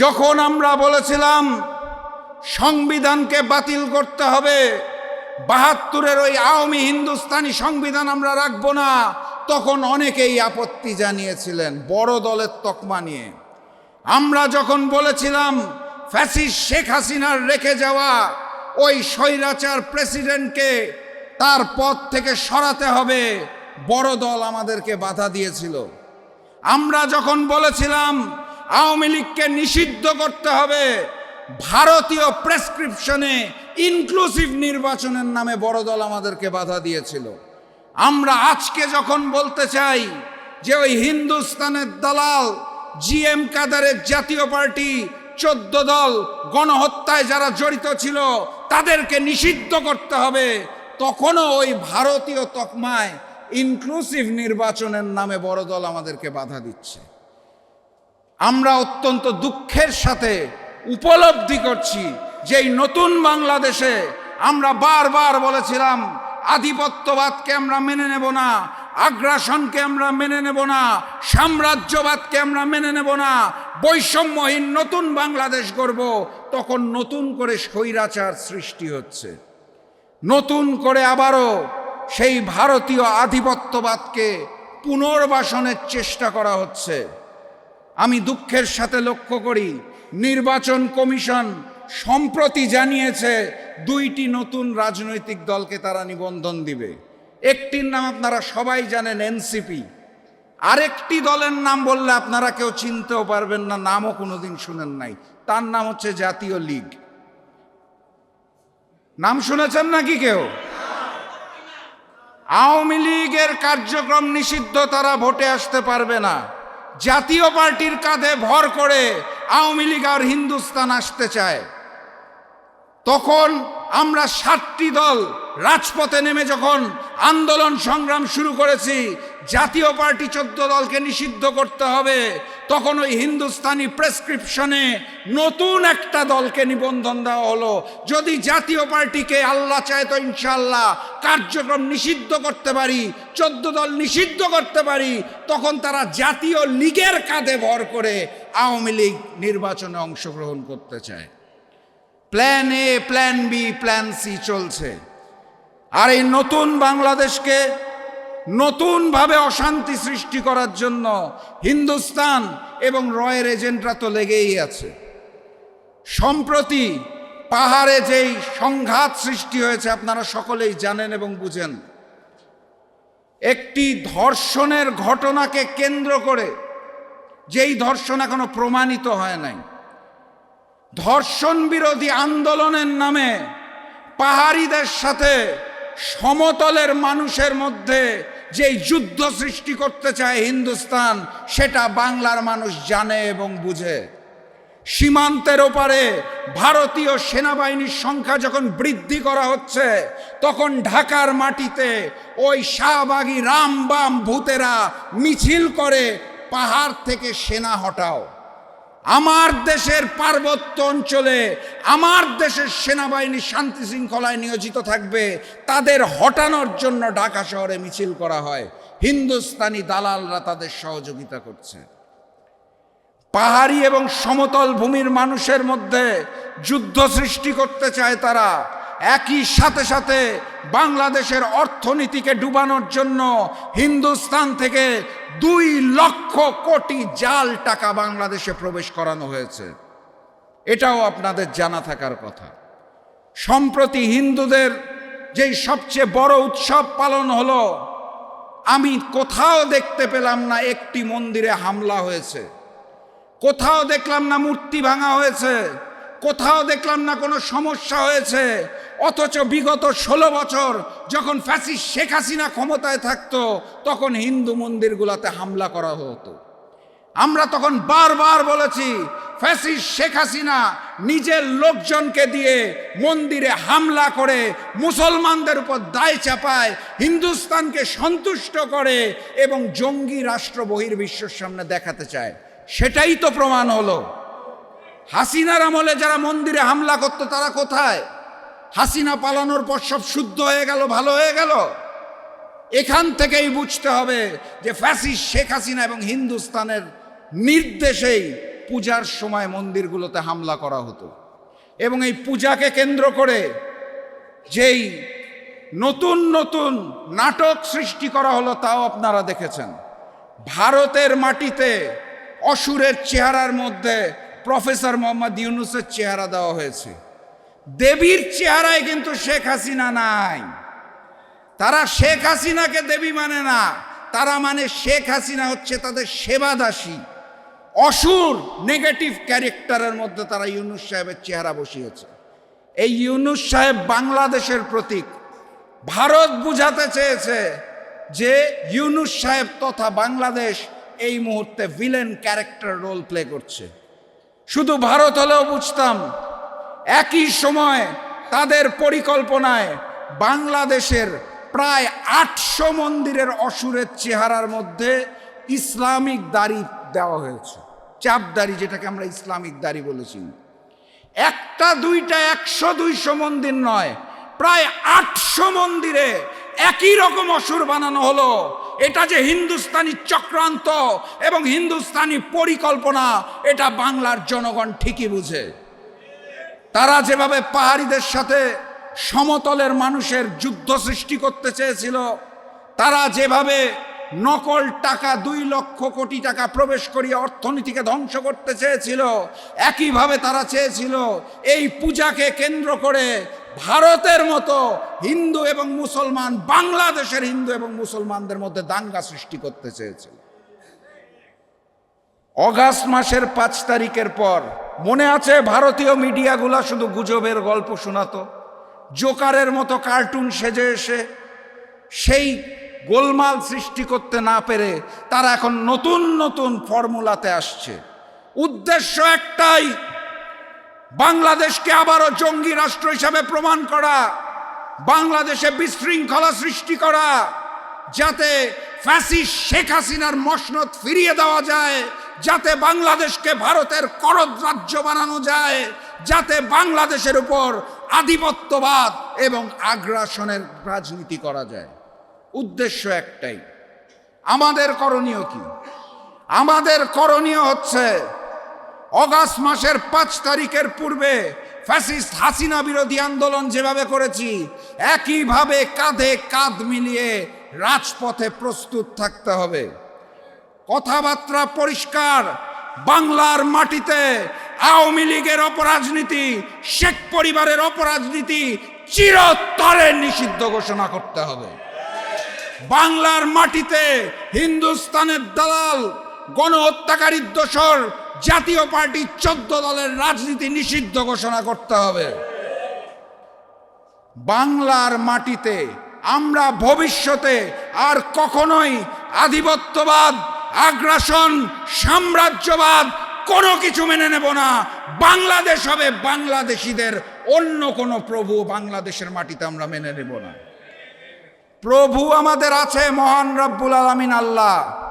যখন আমরা বলেছিলাম, সংবিধানকে বাতিল করতে হবে, বাহাত্তরের ওই আওয়ামী হিন্দুস্তানি সংবিধান আমরা রাখব না, তখন অনেকেই আপত্তি জানিয়েছিলেন, বড় দলের তকমা নিয়ে। আমরা যখন বলেছিলাম ফ্যাসিস শেখ হাসিনার রেখে যাওয়া ওই স্বৈরাচার প্রেসিডেন্টকে তার পদ থেকে সরাতে হবে, বড় দল আমাদেরকে বাধা দিয়েছিল। আমরা যখন বলেছিলাম আওয়ামী লীগকে নিষিদ্ধ করতে হবে। ভারতীয় প্রেসক্রিপশনে ইনক্লুসিভ নির্বাচনের নামে বড় দল আমাদেরকে বাধা দিয়েছিল। আমরা আজকে যখন বলতে চাই যে ওই হিন্দুস্তানের দালাল জি এম কাদারের জাতীয় পার্টি, চোদ্দ দল গণহত্যায় যারা জড়িত ছিল, তাদেরকে নিষিদ্ধ করতে হবে, তখনও ওই ভারতীয় তকমায় ইনক্লুসিভ নির্বাচনের নামে বড় দল আমাদেরকে বাধা দিচ্ছে। আমরা অত্যন্ত দুঃখের সাথে উপলব্ধি করছি যে এই নতুন বাংলাদেশে আমরা বারবার বলেছিলাম, আধিপত্যবাদকে আমরা মেনে নেব না, আগ্রাসনকে আমরা মেনে নেব না, সাম্রাজ্যবাদকে আমরা মেনে নেব না, বৈষম্যহীন নতুন বাংলাদেশ গড়ব, তখন নতুন করে স্বৈরাচার সৃষ্টি হচ্ছে। নতুন করে আবারও সেই ভারতীয় আধিপত্যবাদকে পুনর্বাসনের চেষ্টা করা হচ্ছে। আমি দুঃখের সাথে লক্ষ্য করি, নির্বাচন কমিশন সম্প্রতি জানিয়েছে দুইটি নতুন রাজনৈতিক দলকে তারা নিবন্ধন দিবে। একটির নাম আপনারা সবাই জানেন এনসিপি। আরেকটি দলের নাম বললে আপনারা কেউ চিনতেও পারবেন না, নামও কোনোদিন শুনেন নাই। তার নাম হচ্ছে জাতীয় লীগ। নাম শুনেছেন নাকি কেউ? আওয়ামী লীগের কার্যক্রম নিষিদ্ধ, তারা ভোটে আসতে পারবে না। জাতীয় পার্টির কাঁধে ভর করে আওয়ামী লীগ আর হিন্দুস্তান আসতে চায়। তখন আমরা সাতটি দল রাজপথে নেমে যখন আন্দোলন সংগ্রাম শুরু করেছি, জাতীয় পার্টি চোদ্দ দলকে নিষিদ্ধ করতে হবে, তখন ওই হিন্দুস্তানি প্রেসক্রিপশনে নতুন একটা দলকে নিবন্ধন দেওয়া হলো। যদি জাতীয় পার্টিকে আল্লাহ চায় তো ইনশাল্লাহ কার্যক্রম নিষিদ্ধ করতে পারি, চোদ্দ দল নিষিদ্ধ করতে পারি, তখন তারা জাতীয় লীগের কাঁধে ভর করে আওয়ামী লীগ নির্বাচনে অংশগ্রহণ করতে চায়। Plan A plan B plan C চলছে। আর এই নতুন বাংলাদেশকে নতুনভাবে অশান্তি সৃষ্টি করার জন্য হিন্দুস্তান এবং রয়ের এজেন্টরা তো লেগেই আছে। সম্প্রতি পাহাড়ে যেই সংঘাত সৃষ্টি হয়েছে, আপনারা সকলেই জানেন এবং বুঝেন। একটি ধর্ষণের ঘটনাকে কেন্দ্র করে যেই ধর্ষণ এখনও প্রমাণিত হয় নাই ধর্ষণ বিরোধী আন্দোলনের নামে পাহাড়িদের সাথে সমতলের মানুষের মধ্যে যেই যুদ্ধ সৃষ্টি করতে চায় হিন্দুস্তান, সেটা বাংলার মানুষ জানে এবং বুঝে। সীমান্তের ওপারে ভারতীয় সেনাবাহিনীর সংখ্যা যখন বৃদ্ধি করা হচ্ছে, তখন ঢাকার মাটিতে ওই শাহবাগী রামবাম ভূতেরা মিছিল করে পাহাড় থেকে সেনা হটাও। আমার দেশের পার্বত্য অঞ্চলে আমার দেশের সেনাবাহিনী শান্তি শৃঙ্খলায় নিয়োজিত থাকবে, তাদের হটানোর জন্য ঢাকা শহরে মিছিল করা হয়। হিন্দুস্তানি দালালরা তাদের সহযোগিতা করছে। পাহাড়ি এবং সমতল ভূমির মানুষের মধ্যে যুদ্ধ সৃষ্টি করতে চায় তারা। একই সাথে সাথে বাংলাদেশের অর্থনীতিকে ডুবানোর জন্য হিন্দুস্তান থেকে দুই লক্ষ কোটি জাল টাকা বাংলাদেশে প্রবেশ করানো হয়েছে। এটাও আপনাদের জানা থাকার কথা। সম্প্রতি হিন্দুদের যেই সবচেয়ে বড় উৎসব পালন হলো, আমি কোথাও দেখতে পেলাম না একটি মন্দিরে হামলা হয়েছে। কোথাও দেখলাম না মূর্তি ভাঙা হয়েছে। কোথাও দেখলাম না কোনো সমস্যা হয়েছে। অথচ বিগত ষোলো বছর যখন ফ্যাসিস শেখ হাসিনা ক্ষমতায় থাকতো, তখন হিন্দু মন্দিরগুলোতে হামলা করা হতো। আমরা তখন বারবার বলেছি ফ্যাসিস শেখ হাসিনা নিজের লোকজনকে দিয়ে মন্দিরে হামলা করে, মুসলমানদের উপর দায় চাপায়, হিন্দুস্তানকে সন্তুষ্ট করে এবং জঙ্গি রাষ্ট্র বহির্বিশ্বের সামনে দেখাতে চায়। সেটাই তো প্রমাণ হলো। হাসিনার আমলে যারা মন্দিরে হামলা করতো, তারা কোথায়? হাসিনা পালানোর পর সব শুদ্ধ হয়ে গেল, ভালো হয়ে গেল। এখান থেকেই বুঝতে হবে যে ফ্যাসিস শেখ হাসিনা এবং হিন্দুস্তানের নির্দেশেই পূজার সময় মন্দিরগুলোতে হামলা করা হতো। এবং এই পূজাকে কেন্দ্র করে যেই নতুন নতুন নাটক সৃষ্টি করা হলো, তাও আপনারা দেখেছেন। ভারতের মাটিতে অসুরের চেহারার মধ্যে প্রফেসর মোহাম্মদ ইউনুসের চেহারা দেওয়া হয়েছে। দেবীর চেহারায় কিন্তু শেখ হাসিনা নাই। তারা শেখ হাসিনাকে দেবী মানে না, তারা মানে শেখ হাসিনা হচ্ছে তাদের সেবাদাসী, অসুর, নেগেটিভ ক্যারেক্টারের মধ্যে তারা ইউনুস সাহেবের চেহারা বসিয়েছে। এই ইউনুস সাহেব বাংলাদেশের প্রতীক। ভারত বুঝাতে চেয়েছে যে ইউনুস সাহেব তথা বাংলাদেশ এই মুহূর্তে ভিলেন ক্যারেক্টার রোল প্লে করছে। শুধু ভারত হলেও বুঝতাম একই সময় তাদের পরিকল্পনায় বাংলাদেশের প্রায় আটশো মন্দিরের অসুরের চেহারার মধ্যে ইসলামিক দাড়ি দেওয়া হয়েছে। চাপদাড়ি যেটাকে আমরা ইসলামিক দাড়ি বলেছি একটা, দুইটা, একশো, দুইশো মন্দির নয়, প্রায় আটশো মন্দিরে একই রকম অসুর বানানো হলো। এটা যে হিন্দুস্তানি চক্রান্ত এবং হিন্দুস্তানি পরিকল্পনা, এটা বাংলার জনগণ ঠিকই বুঝে। তারা যেভাবে পাহাড়িদের সাথে সমতলের মানুষের যুদ্ধ সৃষ্টি করতে চেয়েছিল, তারা যেভাবে নকল টাকা দুই লক্ষ কোটি টাকা প্রবেশ করিয়ে অর্থনীতিকে ধ্বংস করতে চেয়েছিল, একইভাবে তারা চেয়েছিল এই পূজাকে কেন্দ্র করে ভারতের মতো হিন্দু এবং মুসলমান, বাংলাদেশের হিন্দু এবং মুসলমানদের মধ্যে দাঙ্গা সৃষ্টি করতে চেয়েছিল। অগাস্ট মাসের পাঁচ তারিখের পর মনে আছে ভারতীয় মিডিয়াগুলা শুধু গুজবের গল্প শোনাতো? জোকারের মতো কার্টুন সেজে এসে সেই গোলমাল সৃষ্টি করতে না পেরে তারা এখন নতুন নতুন ফর্মুলাতে আসছে। উদ্দেশ্য একটাই, বাংলাদেশকে আবারও জঙ্গি রাষ্ট্র হিসাবে প্রমাণ করা, বাংলাদেশে বিশৃঙ্খলা সৃষ্টি করা, যাতে ফ্যাসিস্ট শেখ হাসিনার মসনদ ফিরিয়ে দেওয়া যায় যাতে বাংলাদেশকে ভারতের করদ রাজ্য বানানো যায়, যাতে বাংলাদেশের উপর আধিপত্যবাদ এবং আগ্রাসনের রাজনীতি করা যায়। উদ্দেশ্য একটাই। আমাদের করণীয় কি? আমাদের করণীয় হচ্ছে অগাস্ট মাসের পাঁচ তারিখের পূর্বে ফ্যাসিস্ট হাসিনা বিরোধী আন্দোলন যেভাবে করেছি, একইভাবে কাঁধে কাঁধ মিলিয়ে রাজপথে প্রস্তুত থাকতে হবে। কথাবার্তা পরিষ্কার। বাংলার মাটিতে আওয়ামী লীগের অপরাজনীতি, শেখ পরিবারের অপরাজনীতি চিরতরে নিষিদ্ধ ঘোষণা করতে হবে। বাংলার মাটিতে হিন্দুস্তানের দালাল, গণহত্যাকারীর দোসর জাতীয় পার্টি চোদ্দ দলের রাজনীতি নিষিদ্ধ ঘোষণা করতে হবে। বাংলার মাটিতে আমরা ভবিষ্যতে আর কখনোই আধিপত্যবাদ আগ্রাসন, সাম্রাজ্যবাদ, কোনো কিছু মেনে নেব না। বাংলাদেশ হবে বাংলাদেশিদের, অন্য কোনো প্রভু বাংলাদেশের মাটিতে আমরা মেনে নেব না। প্রভু আমাদের আছে, মহান রব্বুল আলমিন আল্লাহ।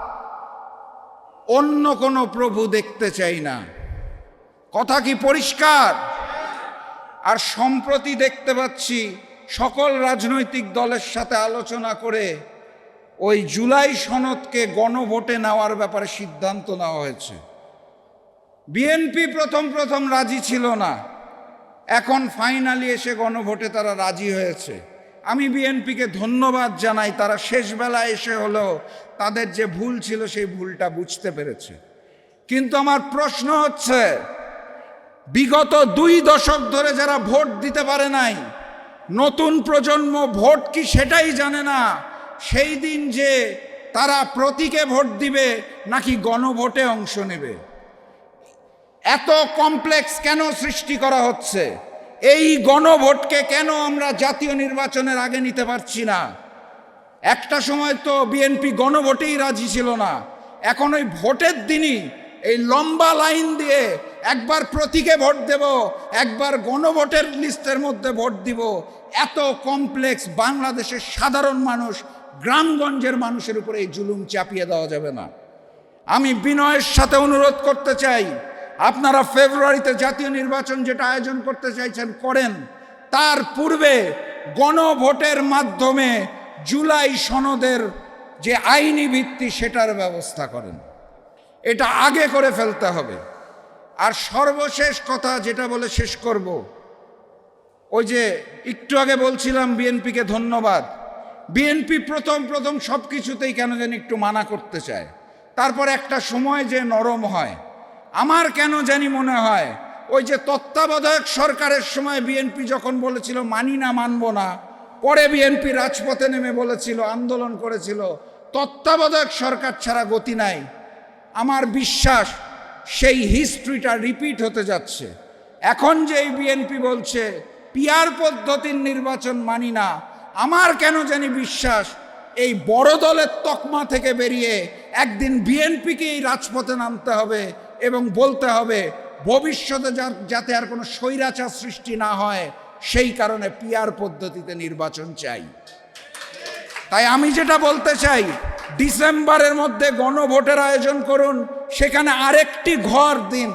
অন্য কোনো প্রভু দেখতে চাই না। কথা কি পরিষ্কার? আর সম্প্রতি দেখতে পাচ্ছি, সকল রাজনৈতিক দলের সাথে আলোচনা করে ওই জুলাই সনদকে গণভোটে নেওয়ার ব্যাপারে সিদ্ধান্ত নেওয়া হয়েছে। বিএনপি প্রথম প্রথম রাজি ছিল না। এখন ফাইনালি এসে গণভোটে তারা রাজি হয়েছে। আমি বিএনপিকে ধন্যবাদ জানাই, তারা শেষবেলা এসে হলো তাদের যে ভুল ছিল সেই ভুলটা বুঝতে পেরেছে। কিন্তু আমার প্রশ্ন হচ্ছে, বিগত দুই দশক ধরে যারা ভোট দিতে পারে নাই, নতুন প্রজন্ম ভোট কি সেটাই জানে না। সেই দিন যে তারা প্রতীকে ভোট দিবে, নাকি গণভোটে অংশ নেবে? এত কমপ্লেক্স কেন সৃষ্টি করা হচ্ছে? এই গণভোটকে কেন আমরা জাতীয় নির্বাচনের আগে নিতে পারছি না? একটা সময় তো বিএনপি গণভোটেই রাজি ছিল না। এখন ওই ভোটের দিনই এই লম্বা লাইন দিয়ে একবার প্রতীকে ভোট দেব, একবার গণভোটের লিস্টের মধ্যে ভোট দিব। এত কমপ্লেক্স বাংলাদেশের সাধারণ মানুষ গ্রামগঞ্জের মানুষের উপরে এই জুলুম চাপিয়ে দেওয়া যাবে না। আমি বিনয়ের সাথে অনুরোধ করতে চাই, আপনারা ফেব্রুয়ারিতে জাতীয় নির্বাচন যেটা আয়োজন করতে চাইছেন করেন। তার পূর্বে গণভোটের মাধ্যমে জুলাই সনদের যে আইনি ভিত্তি সেটার ব্যবস্থা করেন। এটা আগে করে ফেলতে হবে। আর সর্বশেষ কথা যেটা বলে শেষ করব, ওই যে একটু আগে বলছিলাম বিএনপিকে ধন্যবাদ। বিএনপি প্রথম প্রথম সব কিছুতেই কেন যেন একটু মানা করতে চায়। তারপর একটা সময় যে নরম হয়। আমার কেন জানি মনে হয়, ওই যে তত্ত্বাবধায়ক সরকারের সময় বিএনপি যখন বলেছিল, মানি না, মানব না। পরে বিএনপি রাজপথে নেমে বলেছিল, আন্দোলন করেছিল, তত্ত্বাবধায়ক সরকার ছাড়া গতি নাই। আমার বিশ্বাস, সেই হিস্ট্রিটা রিপিট হতে যাচ্ছে। এখন যে এই বিএনপি বলছে, পিয়ার পদ্ধতির নির্বাচন মানি না। আমার কেন জানি বিশ্বাস, এই বড় দলের তকমা থেকে বেরিয়ে একদিন বিএনপিকে এই রাজপথে নামতে হবে এবং বলতে হবে, ভবিষ্যতে যাতে আর কোনো স্বৈরাচার সৃষ্টি না হয়, সেই কারণে পিয়ার পদ্ধতিতে নির্বাচন চাই। তাই আমি যেটা বলতে চাই, ডিসেম্বরের মধ্যে গণভোটের আয়োজন করুন, সেখানে আরেকটি ঘর দিন,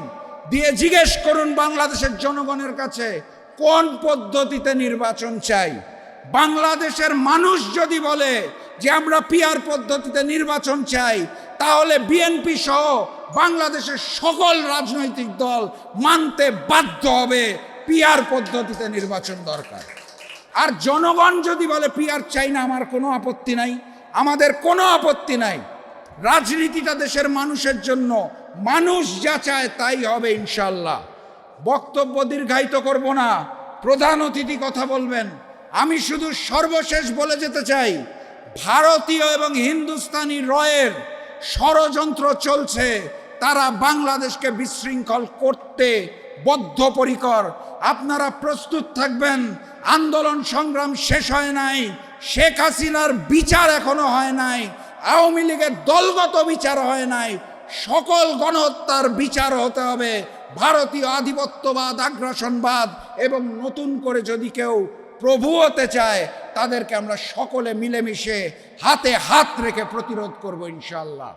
দিয়ে জিজ্ঞেস করুন বাংলাদেশের জনগণের কাছে, কোন পদ্ধতিতে নির্বাচন চাই? বাংলাদেশের মানুষ যদি বলে যে আমরা পিয়ার পদ্ধতিতে নির্বাচন চাই, তাহলে বিএনপি সহ বাংলাদেশের সকল রাজনৈতিক দল মানতে বাধ্য হবে পিয়ার পদ্ধতিতে নির্বাচন দরকার। আর জনগণ যদি বলে পিয়ার চাই না, আমার কোনো আপত্তি নাই, আমাদের কোনো আপত্তি নাই। রাজনীতিটা দেশের মানুষের জন্য, মানুষ যা চায় তাই হবে ইনশাল্লাহ। বক্তব্য দীর্ঘায়িত করব না, প্রধান অতিথি কথা বলবেন আমি শুধু সর্বশেষ বলে যেতে চাই, ভারতীয় এবং হিন্দুস্তানি রয়ের ষড়যন্ত্র চলছে, তারা বাংলাদেশকে বিশৃঙ্খল করতে বদ্ধপরিকর। আপনারা প্রস্তুত থাকবেন, আন্দোলন সংগ্রাম শেষ হয় নাই, শেখ হাসিনার বিচার এখনও হয় নাই, আওয়ামী লীগের দলগত বিচার হয় নাই, সকল গণহত্যার বিচার হতে হবে, ভারতীয় আধিপত্যবাদ, আগ্রাসনবাদ, এবং নতুন করে যদি কেউ প্রভু হতে চায় তাদেরকে আমরা সকলে মিলেমিশে হাতে হাত রেখে প্রতিরোধ করব ইনশাল্লাহ